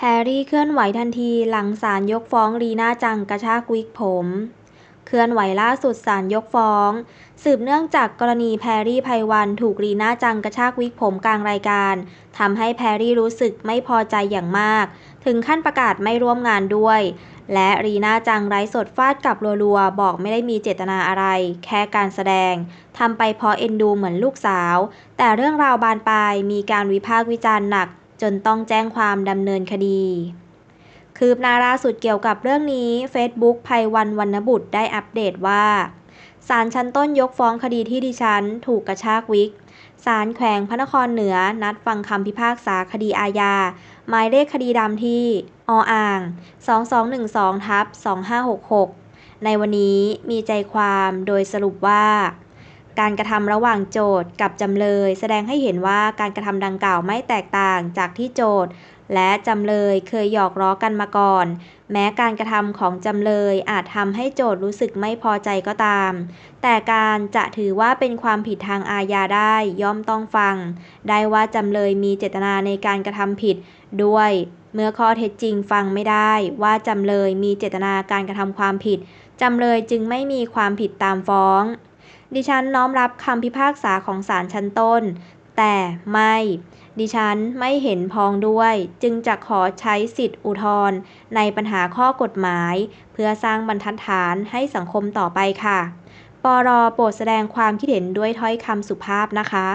แพรรี่เคลื่อนไหวทันทีหลังศาลยกฟ้องลีน่าจังกระชากวิกผม เคลื่อนไหวล่าสุดศาลยกฟ้อง สืบเนื่องจากกรณีแพรรี่ไพวันถูกลีน่าจังกระชากวิกผมกลางรายการทำให้แพรรี่รู้สึกไม่พอใจอย่างมาก ถึงขั้นประกาศไม่ร่วมงานด้วย และลีน่าจังไร้สดฟาดกับรัวๆ บอกไม่ได้มีเจตนาอะไร แค่การแสดงทำไปเพราะเอ็นดูเหมือนลูกสาว แต่เรื่องราวบานปลายมีการวิพากษ์วิจารณ์หนัก จนต้องแจ้งความดำเนินคดี คืบหน้าล่าสุดเกี่ยวกับเรื่องนี้ Facebook ภัยวันวรรณบุตรได้อัปเดตว่าศาลชั้นต้นยกฟ้องคดีที่ดิฉัน ถูกกระชากวิกศาลแขวงพระนครเหนือ นัดฟังคำพิพากษาคดีอาญา หมายเลขคดีดำที่ ออ่าง 2212ทับ2566 ในวันนี้มีใจความโดยสรุปว่า การกระทำระหว่างโจทก์กับจำเลย แสดงให้เห็นว่าการกระทำดังกล่าวไม่แตกต่างจากที่โจทก์และจำเลยเคยหยอกล้อกันมาก่อน แม้การกระทำของจำเลยอาจทำให้โจทก์รู้สึกไม่พอใจก็ตาม แต่การจะถือว่าเป็นความผิดทางอาญาได้ย่อมต้องฟัง ได้ว่าจำเลยมีเจตนาในการกระทำผิดด้วยเมื่อข้อเท็จจริงฟังไม่ได้ว่าจำเลยมีเจตนาการกระทำความผิด จำเลยจึงไม่มีความผิดตามฟ้อง ดิฉันน้อมรับคำพิพากษาของศาลชั้นต้น แต่ไม่ ดิฉันไม่เห็นพ้องด้วย จึงจะขอใช้สิทธิอุทธรณ์ในปัญหาข้อกฎหมาย เพื่อสร้างบรรทัดฐานให้สังคมต่อไปค่ะ ปรโปรดแสดงความคิดเห็นด้วยถ้อยคำสุภาพนะคะ